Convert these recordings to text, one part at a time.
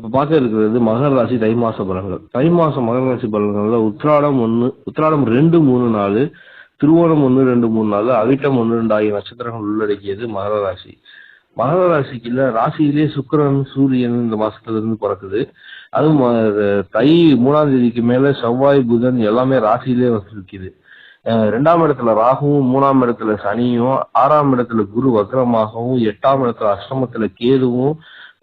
இப்ப பார்க்க இருக்கிறது மகர ராசி தை மாச பலன்கள். தை மாசம் மகர ராசி பலன்கள்ல உத்திராடம் ஒண்ணு உத்திராடம் ரெண்டு மூணு நாலு திருவோணம் ஒன்று ரெண்டு மூணு நாலு அவிட்டம் ஒன்று ரெண்டு ஆகிய நட்சத்திரங்கள் உள்ளடக்கியது மகர ராசி. மகர ராசிக்குள்ள ராசியிலே சுக்கிரன் சூரியன் இந்த மாசத்துல இருந்து பிறக்குது. அதுவும் தை மூணாம் தேதிக்கு மேல செவ்வாய் புதன் எல்லாமே ராசியிலே வந்திருக்குது. ரெண்டாம் இடத்துல ராகுவும் மூணாம் இடத்துல சனியும் ஆறாம் இடத்துல குரு வக்ரமாகவும் எட்டாம் இடத்துல அஷ்டமத்துல கேதுவும்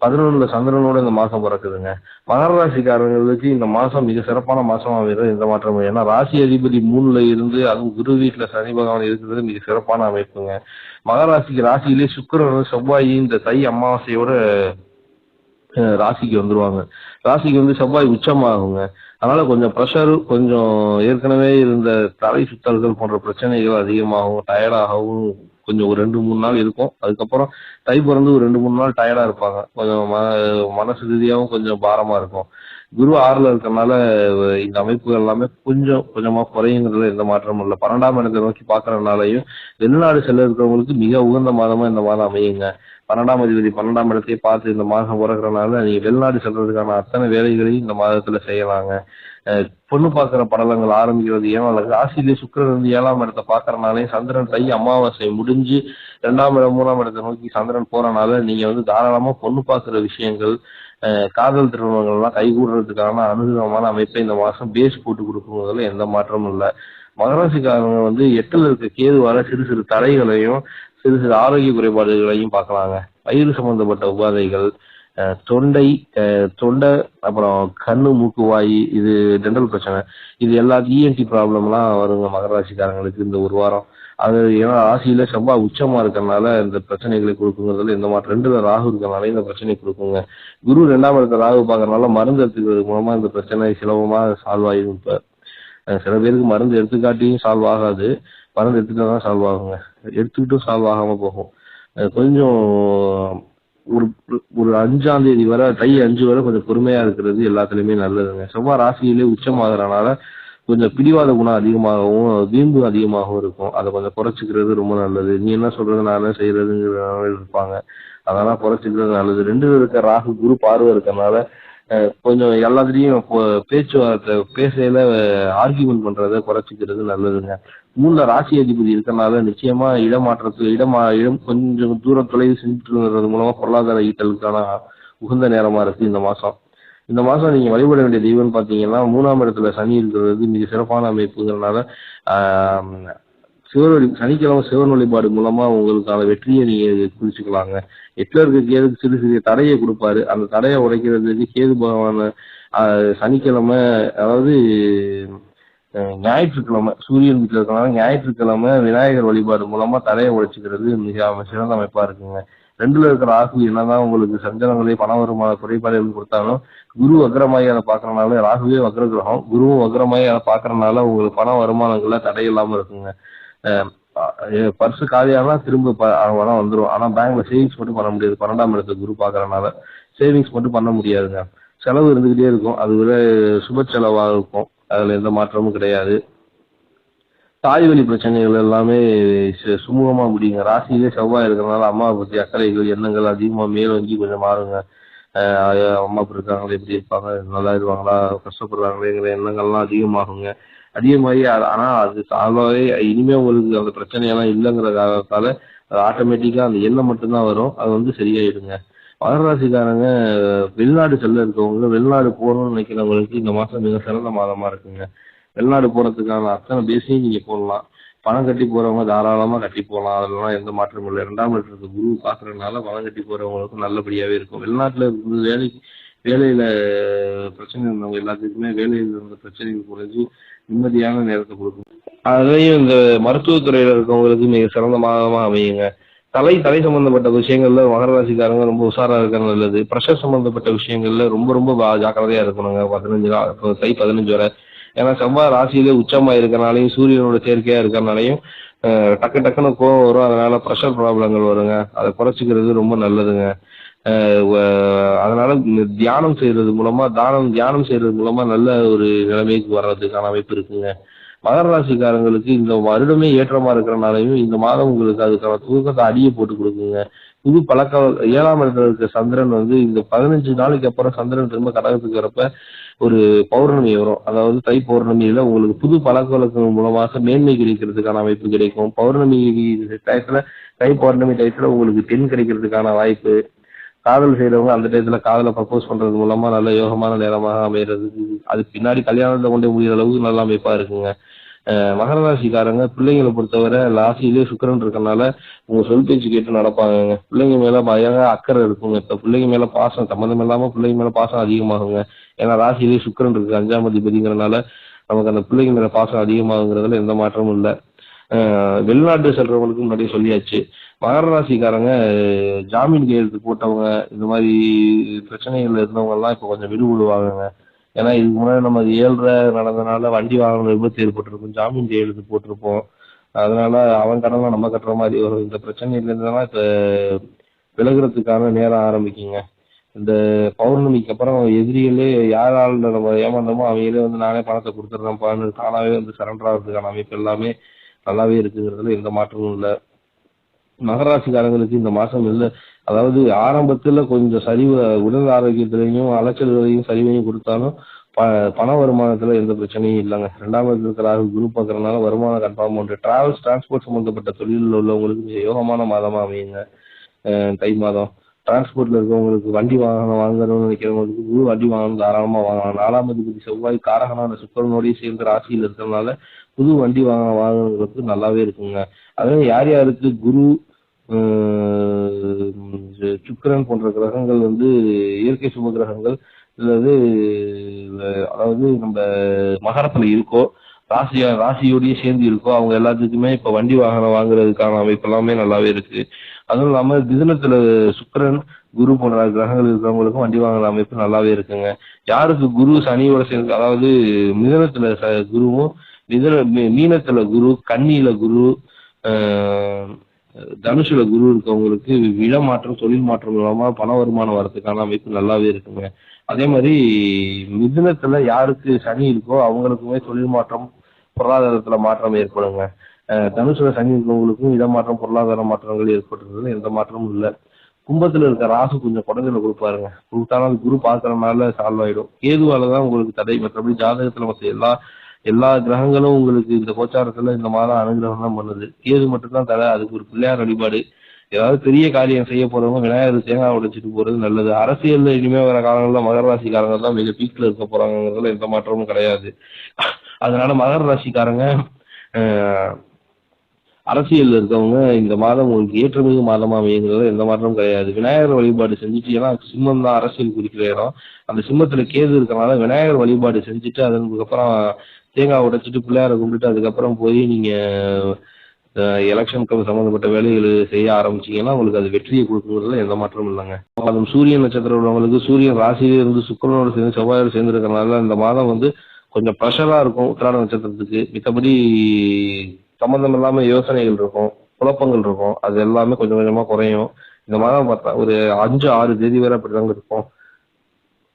பதினொன்றுல சந்திரனோட இந்த மாசம் பிறக்குதுங்க. மகர ராசிக்காரங்களுக்கு இந்த மாசம் மிக சிறப்பான மாசமா அமைகிறது இந்த மாற்றம் ஏன்னா ராசி அதிபதி மூணுல இருந்து அதுவும் குரு வீட்டுல சனி பகவான் இருக்கிறது மிக சிறப்பான அமைப்புங்க. மகர ராசிக்கு ராசியிலே சுக்கிரனும் செவ்வாயும் இந்த தை அமாவாசையோட அஹ், ராசிக்கு வந்துருவாங்க. ராசிக்கு வந்து செவ்வாய் உச்சமாகுங்க. அதனால கொஞ்சம் ப்ரெஷர் கொஞ்சம் ஏற்கனவே இருந்த தலை சுத்தல்கள் போன்ற பிரச்சனைகள் அதிகமாகவும் டயர்டாகவும் கொஞ்சம் ஒரு ரெண்டு மூணு நாள் இருக்கும். அதுக்கப்புறம் தை பிறந்து ஒரு ரெண்டு மூணு நாள் டயர்டா இருப்பாங்க. கொஞ்சம் ம- மனசு ரீதியாகவும் கொஞ்சம் பாரமா இருக்கும். குரு ஆறுல இருக்கிறனால இந்த அமைப்புகள் எல்லாமே கொஞ்சம் கொஞ்சமா குறையுங்கிறதுல எந்த மாற்றமும் இல்லை. பன்னெண்டாம் இடத்தை நோக்கி பாக்குறதுனாலையும் வெளிநாடு செல்ல இருக்கிறவங்களுக்கு மிக உகந்த மாதமா இந்த மாதம் அமையுங்க. பன்னெண்டாம் அதிபதி பன்னெண்டாம் இடத்தையே பார்த்து இந்த மாதம் பிறக்கிறனால நீங்க வெளிநாடு செல்றதுக்கான அத்தனை வேலைகளையும் இந்த மாதத்துல செய்யலாங்க. பொண்ணு பார்க்குற படலங்கள் ஆரம்பிக்கிறது ஏன்னா ராசியிலே சுக்கிரன் வந்து ஏழாம் இடத்தை பார்க்கறனாலே சந்திரன் தை அமாவாசை முடிஞ்சு ரெண்டாம் இடம் மூணாம் இடத்தை நோக்கி சந்திரன் போறனால நீங்க வந்து தாராளமா பொண்ணு பார்க்குற விஷயங்கள் காதல் திருமணங்கள்லாம் கைகூடுறதுக்கான அனுகூலமான அமைப்பை இந்த மாசம் பேஸ் போட்டு கொடுக்குறதுல எந்த மாற்றமும் இல்லை. மகராசிக்காரங்க வந்து எட்டுல இருக்க கேதுவால சிறு சிறு தடைகளையும் சிறு சிறு ஆரோக்கிய குறைபாடுகளையும் பார்க்கலாங்க. வயிறு சம்பந்தப்பட்ட உபாதைகள் தொண்டை தொண்டை அப்புறம் கண்ணு மூக்கு வாய் இது டென்டல் பிரச்சனை. இது எல்லா இஎன்டி ப்ராப்ளம்லாம் வருங்க மகராசிக்காரங்களுக்கு இந்த ஒரு வாரம். அது ஏன்னா ராசியில செவ்வாய் உச்சமா இருக்கறனால இந்த பிரச்சனைகளை கொடுக்குங்கிறதுல இந்த மாதிரி ரெண்டுல ராகு இருக்கறனால இந்த பிரச்சனை கொடுக்குங்க. குரு ரெண்டாம் இடத்துல ராகு பார்க்கறனால மருந்து எடுத்துக்கிறது மூலமா இந்த பிரச்சனை சுலபமா சால்வ் ஆயிடும் இப்ப. சில பேருக்கு மருந்து எடுத்துக்காட்டியும் சால்வ் ஆகாது. மருந்து எடுத்துக்கிட்டா தான் சால்வ் ஆகுங்க. எடுத்துக்கிட்டும் சால்வ் ஆகாம போகும். கொஞ்சம் ஒரு ஒரு அஞ்சாம் தேதி வரை தை அஞ்சு வரை கொஞ்சம் பொறுமையா இருக்கிறது எல்லாத்துலயுமே நல்லதுங்க. செவ்வாய் ராசியிலே உச்சமாகறனால கொஞ்சம் பிடிவாத குணம் அதிகமாகவும் வீம்பு அதிகமாகவும் இருக்கும். அதை கொஞ்சம் குறைச்சிக்கிறது ரொம்ப நல்லது. நீ என்ன சொல்றது? நான் என்ன செய்யறதுங்கிற இருப்பாங்க. அதெல்லாம் குறைச்சிக்கிறது நல்லது. ரெண்டு இருக்க ராகு குரு பார்வை இருக்கறனால கொஞ்சம் எல்லாத்துலயும் இப்போ பேச்சுவார்த்தை பேசையில ஆர்கியூமெண்ட் பண்றதை குறைச்சிக்கிறது நல்லதுங்க. மூணுல ராசி அதிபதி இருக்கறனால நிச்சயமா இடமாற்றத்துக்கு இடமா இடம் கொஞ்சம் தூரம் தொலைவு செஞ்சுட்டு மூலமா பொருளாதார ஈட்டலுக்கான உகந்த நேரமா இருக்கு இந்த மாசம். இந்த மாசம் நீங்க வழிபட வேண்டிய தெய்வம்னு பாத்தீங்கன்னா மூணாம் இடத்துல சனி இருக்கிறது மிக சிறப்பான அமைப்புங்கிறனால சிவன் வழி சனிக்கிழமை சிவன் வழிபாடு மூலமா உங்களுக்கான வெற்றியை நீங்க குறிச்சுக்கலாங்க எட்டுல இருக்க கேதுக்கு சிறு சிறிய தடையை கொடுப்பாரு. அந்த தடையை உடைக்கிறதுக்கு கேது பகவான சனிக்கிழமை அதாவது ஞாயிற்றுக்கிழமை சூரியன் வீட்டில் இருக்கனால ஞாயிற்றுக்கிழமை விநாயகர் வழிபாடு மூலமா தடையை உழைச்சிக்கிறது மிக சிறந்த அமைப்பா இருக்குங்க. ரெண்டுல இருக்கிற ராகு என்னதான் உங்களுக்கு சஞ்சலங்களை பண வருமான குறைபாடுகள் கொடுத்தாலும் குரு வக்ரமாயி அதை பாக்குறனால ராகுவே வக்ர கிரகம் குருவும் வக்ரமாயி அதை பாக்குறதுனால உங்களுக்கு பண வருமானங்கள்ல தடை இல்லாம இருக்குங்க. பர்சு காலியானா திரும்ப பணம் வந்துடும் ஆனா பேங்க்ல சேவிங்ஸ் மட்டும் பண்ண முடியாது. பன்னெண்டாம் இடத்துல குரு பாக்குறனால சேவிங்ஸ் மட்டும் பண்ண முடியாதுங்க. செலவு இருந்துகிட்டே இருக்கும். அது விட சுப செலவா இருக்கும். அதில் எந்த மாற்றமும் கிடையாது. தாய் வழி பிரச்சனைகள் எல்லாமே சு- முடியுங்க. ராசியிலே செவ்வாய் இருக்கிறதுனால அம்மாவை பற்றி அக்கறைகள் எண்ணங்கள் அதிகமாக மேலோங்கி கொஞ்சம் மாறுங்க. அம்மா அப்பா இருக்காங்களே எப்படி இருப்பாங்க நல்லா இருப்பாங்களா கஷ்டப்படுறாங்களேங்கிற எண்ணங்கள்லாம் அதிகமாகுங்க. அதே மாதிரி ஆனால் அது சாதாவே இனிமேல் உங்களுக்கு அந்த பிரச்சனையெல்லாம் இல்லைங்கிற ஆட்டோமேட்டிக்காக அது அந்த எண்ணம் மட்டும்தான் வரும். அது வந்து சரியாயிடுங்க. மகராசிக்காரங்க வெளிநாடு செல்ல இருக்கவங்க வெளிநாடு போகணும்னு நினைக்கிறவங்களுக்கு இந்த மாசம் மிக சிறந்த மாதமா இருக்குங்க. வெளிநாடு போறதுக்கான அத்தனை பேஸையும் நீங்க போடலாம். பணம் கட்டி போறவங்க தாராளமா கட்டி போகலாம் அதெல்லாம் எந்த மாற்றமும் இல்லை. ரெண்டாம் இடத்துல குரு பாக்குறதுனால பணம் கட்டி போறவங்களுக்கும் நல்லபடியாவே இருக்கும். வெளிநாட்டுல இருந்து வேலைக்கு வேலையில பிரச்சனை இருந்தவங்க எல்லாத்துக்குமே வேலையில் இருந்த பிரச்சனைகள் குறைஞ்சு நிம்மதியான நேரத்தை கொடுக்கும். அதுலேயும் இந்த மருத்துவத்துறையில இருக்கவங்களுக்கு மிக சிறந்த மாதமா அமையுங்க. தலை தலை சம்பந்தப்பட்ட விஷயங்கள்ல மகர ராசிக்காரங்க ரொம்ப உஷாரா இருக்கிறது நல்லது. ப்ரெஷர் சம்பந்தப்பட்ட விஷயங்கள்ல ரொம்ப ரொம்ப ஜாக்கிரதையா இருக்கணுங்க. பதினஞ்சு நாள் தை பதினஞ்சு வரை. ஏன்னா செவ்வாய் ராசியிலே உச்சமா இருக்கறனாலையும் சூரியனோட சேர்க்கையா இருக்கறனாலையும் டக்கு டக்குன்னு கோவம் வரும். அதனால ப்ரெஷர் ப்ராப்ளங்கள் வருங்க. அதை குறைச்சிக்கிறது ரொம்ப நல்லதுங்க. அதனால தியானம் செய்யறது மூலமா தானம் தியானம் செய்யறது மூலமா நல்ல ஒரு நிலைமைக்கு வர்றதுக்கான அமைப்பு இருக்குங்க. மகர ராசிக்காரங்களுக்கு இந்த வருடமே ஏற்றமா இருக்கிறனாலையும் இந்த மாதம் உங்களுக்கு அதுக்கான தூக்கத்தை அடியை போட்டு கொடுக்குங்க. புது பழக்க ஏழாம் இடத்துல இருக்க சந்திரன் வந்து இந்த பதினஞ்சு நாளைக்கு அப்புறம் சந்திரன் திரும்ப கடகத்துக்கு வரப்ப ஒரு பௌர்ணமி வரும். அதாவது தை பௌர்ணமியில உங்களுக்கு புது பழக்க வழக்கங்கள் மூலமாக மேன்மை கிடைக்கிறதுக்கான அமைப்பு கிடைக்கும். பௌர்ணமி டயத்துல தை பௌர்ணமி டயத்துல உங்களுக்கு தென் கிடைக்கிறதுக்கான வாய்ப்பு காதல் செய்யறவங்க அந்த டயத்துல காதலை ப்ரப்போஸ் பண்றது மூலமா நல்ல யோகமான நேரமாக அமைகிறது அது பின்னாடி கல்யாணத்தை கொண்டு முடிகிற அளவுக்கு நல்ல அமைப்பா இருக்குங்க. மகர ராசிக்காரங்க பிள்ளைங்களை பொறுத்தவரை ராசியிலே சுக்கிரன் இருக்கறனால உங்க சொல் பேச்சு கேட்டு நடப்பாங்க பிள்ளைங்க மேல பயங்கர அக்கறை இருக்குங்க. இப்ப பிள்ளைங்க மேல பாசம் சம்மந்தம் இல்லாம பிள்ளைங்க மேல பாசம் அதிகமாகுங்க. ஏன்னா ராசியிலே சுக்கிரன் இருக்கு அஞ்சாம் அதிபதிங்கிறனால நமக்கு அந்த பிள்ளைங்க மேல பாசம் அதிகமாகுங்கிறதுல எந்த மாற்றமும் இல்லை. வெளிநாட்டு செல்றவங்களுக்கு முன்னாடியே சொல்லியாச்சு. மகர ராசிக்காரங்க ஜாமீன் கையெழுத்து போட்டவங்க இந்த மாதிரி பிரச்சனைகள் இருந்தவங்க எல்லாம் இப்போ கொஞ்சம் விடுபடுவாங்க ஏன்னா இதுக்கு முன்னாடி நம்ம ஏழ்ரை நடந்தனால வண்டி வாகனம் விபத்து ஏற்பட்டிருக்கும் ஜாமீன் கையெழுத்து போட்டிருப்போம். அதனால அவன் கடனை நம்ம கட்டுற மாதிரி வரும். இந்த பிரச்சனையில இருந்தாலும் இப்ப விலகுறதுக்கான நேரம் ஆரம்பிக்குங்க. இந்த பௌர்ணமிக்கு அப்புறம் எதிரிகளே யாரால நம்ம ஏமாந்தோமோ அவங்களே வந்து நானே பணத்தை கொடுத்துட்றேன்ப்பான்னு தானாவே வந்து சரண்டர் ஆகிறதுக்கான அமைப்பு எல்லாமே நல்லாவே இருக்குங்கிறதுல எந்த மாற்றமும் இல்லை. மகராசிக்காரங்களுக்கு இந்த மாசம் இல்லை. அதாவது ஆரம்பத்துல கொஞ்சம் சரிவு உடல் ஆரோக்கியத்திலையும் அலைச்சல்களையும் சரிவையும் கொடுத்தாலும் ப பண வருமானத்துல எந்த பிரச்சனையும் இல்லைங்க. ரெண்டாவது இருக்கிற குரூப் குரு பார்க்கறதுனால வருமானம் கன்ஃபார்ம் உண்டு. டிராவல்ஸ் டிரான்ஸ்போர்ட் சம்பந்தப்பட்ட தொழிலில் உள்ளவங்களுக்கு மிக யோகமான மாதமா அமையுங்க. தை மாதம். டிரான்ஸ்போர்ட்ல இருக்கவங்களுக்கு வண்டி வாகனம் வாங்கணும்னு நினைக்கிறவங்களுக்கு புது வண்டி வாங்கணும் தாராளமா வாங்கலாம். நாலாம் அதிபதி செவ்வாய் காரகனான சுக்கரனோடய சேர்ந்து ராசியில் இருக்கிறதுனால புது வண்டி வாங்க வாகனங்களுக்கு நல்லாவே இருக்குங்க. அதே யார் யாருக்கு குரு சுக்கரன் போன்ற கிரகங்கள் வந்து இயற்கை சுப கிரகங்கள் அல்லது அதாவது நம்ம மகரத்துல இருக்கோ ராசியா ராசியோடய சேர்ந்து இருக்கோ அவங்க எல்லாத்துக்குமே இப்ப வண்டி வாகனம் வாங்குறதுக்கான அமைப்பு எல்லாமே நல்லாவே இருக்கு. அதுவும் இல்லாம மிதுனத்துல சுக்கிரன் குரு போன்ற கிரகங்கள் இருக்கிறவங்களுக்கும் வண்டி வாங்குற அமைப்பு நல்லாவே இருக்குங்க. யாருக்கு குரு சனியோட சேர்ந்து அதாவது மிதனத்துல ச- குருவும் மிதன மீ- மீனத்துல குரு கண்ணியில குரு தனுஷுல குரு இருக்கவங்களுக்கு மாற்றம் தொழில் மாற்றம் மூலமா பண வருமானம் வரதுக்கான அமைப்பு நல்லாவே இருக்குங்க. அதே மாதிரி மிதுனத்துல யாருக்கு சனி இருக்கோ அவங்களுக்குமே தொழில் மாற்றம் பொருளாதாரத்துல மாற்றம் ஏற்படுங்க. தனுசுல சனி இருக்கவங்களுக்கும் இடமாற்றம் பொருளாதார மாற்றங்கள் ஏற்பட்டுறதுல எந்த மாற்றமும் இல்லை. கும்பத்துல இருக்க ராசு கொஞ்சம் குடஞ்சல கொடுப்பாருங்க. கொடுத்தாலும் அது குரு பார்க்கறதுனால சால்வ் ஆயிடும். கேதுவால தான் உங்களுக்கு தடை. மற்றபடி ஜாதகத்துல மற்ற எல்லா எல்லா கிரகங்களும் உங்களுக்கு இந்த கோச்சாரத்துல இந்த மாதம் அனுகிரகம் தான் பண்ணுது. கேது மட்டும்தான் தடை. அதுக்கு ஒரு பிள்ளையார் வழிபாடு. ஏதாவது பெரிய காரியம் செய்ய போறவங்க விநாயகர் தேங்காய் உடைச்சிட்டு போறது நல்லது. அரசியல்ல இனிமே வர காலங்களில் மகர ராசிக்காரங்க தான் மிக பீக்ல இருக்க போறாங்கிறதுல எந்த மாற்றமும் கிடையாது. அதனால மகர ராசிக்காரங்க அரசியல் இருக்கவங்க இந்த மாதம் உங்களுக்கு ஏற்றமிகு மாதமா அமையுங்கிறதுல எந்த மாற்றமும் கிடையாது. விநாயகர் வழிபாடு செஞ்சுட்டு ஏன்னா சிம்மம் தான் அரசியல் குறிக்கிற இடம். அந்த சிம்மத்துல கேது இருக்கிறனால விநாயகர் வழிபாடு செஞ்சுட்டு அதுக்கப்புறம் தேங்காய் உடைச்சிட்டு பிள்ளையாரை கும்பிட்டு அதுக்கப்புறம் போய் நீங்க எலெக்ஷன் சம்மந்தப்பட்ட வேலைகள் செய்ய ஆரம்பிச்சீங்கன்னா உங்களுக்கு அது வெற்றியை கொடுக்குங்கிறதுல எந்த மாற்றமும் இல்லைங்க. அதுவும் சூரியன் நட்சத்திரம் உள்ளவங்களுக்கு சூரியன் ராசியிலிருந்து இருந்து சேர்ந்து செவ்வாயோட சேர்ந்து இருக்கிறதுனால இந்த மாதம் வந்து கொஞ்சம் ப்ரெஷராக இருக்கும் உத்திராட நட்சத்திரத்துக்கு. மித்தபடி சம்மந்தம் இல்லாமல் யோசனைகள் இருக்கும் குழப்பங்கள் இருக்கும். அது எல்லாமே கொஞ்சம் கொஞ்சமாக குறையும். இந்த மாதம் பார்த்தா ஒரு அஞ்சு ஆறு தேதி வரை அப்படிதாங்க இருக்கும்.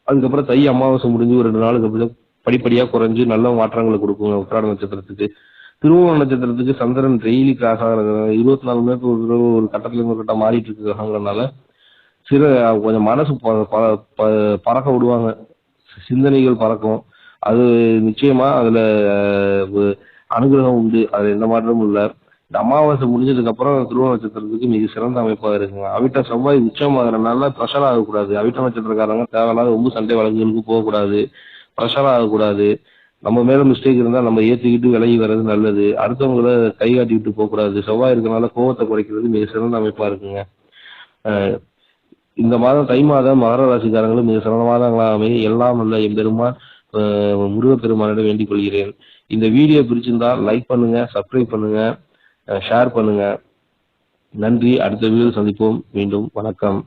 அதுக்கப்புறம் தை அமாவாசை முடிஞ்சு ஒரு ரெண்டு நாளுக்கு அப்புறம் படிப்படியாக குறைஞ்சு நல்ல மாற்றங்களை கொடுக்குங்க உத்திராட நட்சத்திரத்துக்கு. திருவோண நட்சத்திரத்துக்கு சந்திரன் டெய்லி கிராஸ் ஆகிறது. இருபத்தி நாலு மணி நேரத்துக்கு ஒரு ஒரு கட்டத்துல இருந்து கட்டம் மாறிட்டு இருக்காங்கிறதுனால சில கொஞ்சம் மனசு ப- ப- ப- பறக்க விடுவாங்க. சிந்தனைகள் பறக்கும். அது நிச்சயமா அதுல அனுகிரகம் உண்டு. அது எந்த மாற்றமும் இல்லை. இந்த அமாவாசை முடிஞ்சதுக்கு அப்புறம் திருவோண நட்சத்திரத்துக்கு மிக சிறந்த அமைப்பா இருக்குங்க. அவிட்ட செவ்வாய் உச்சமாகறதுனால ப்ரெஷர் ஆகக்கூடாது. அவிட்ட நட்சத்திரக்காரங்க தேவையில்லாத ரொம்ப சண்டை வழக்குகளுக்கு போகக்கூடாது. ப்ரெஷர் ஆகக்கூடாது. நம்ம மேல மிஸ்டேக் இருந்தா நம்ம ஏத்துக்கிட்டு விலகி வர்றது நல்லது. அடுத்தவங்கள கை காட்டிக்கிட்டு போகக்கூடாது. செவ்வாய் இருக்கனால கோவத்தை குறைக்கிறது மிக சிறந்த அமைப்பா இருக்குங்க. இந்த மாதம் தை மாதம் மகர ராசிக்காரங்களும் மிக சிறந்த மாதங்களாக அமைய எல்லாம் நல்ல எம்பெருமான் முருகப்பெருமானிடம் வேண்டிக் கொள்கிறேன். இந்த வீடியோ பிடிச்சிருந்தா லைக் பண்ணுங்க சப்ஸ்கிரைப் பண்ணுங்க ஷேர் பண்ணுங்க. நன்றி. அடுத்த வீடியோ சந்திப்போம். மீண்டும் வணக்கம்.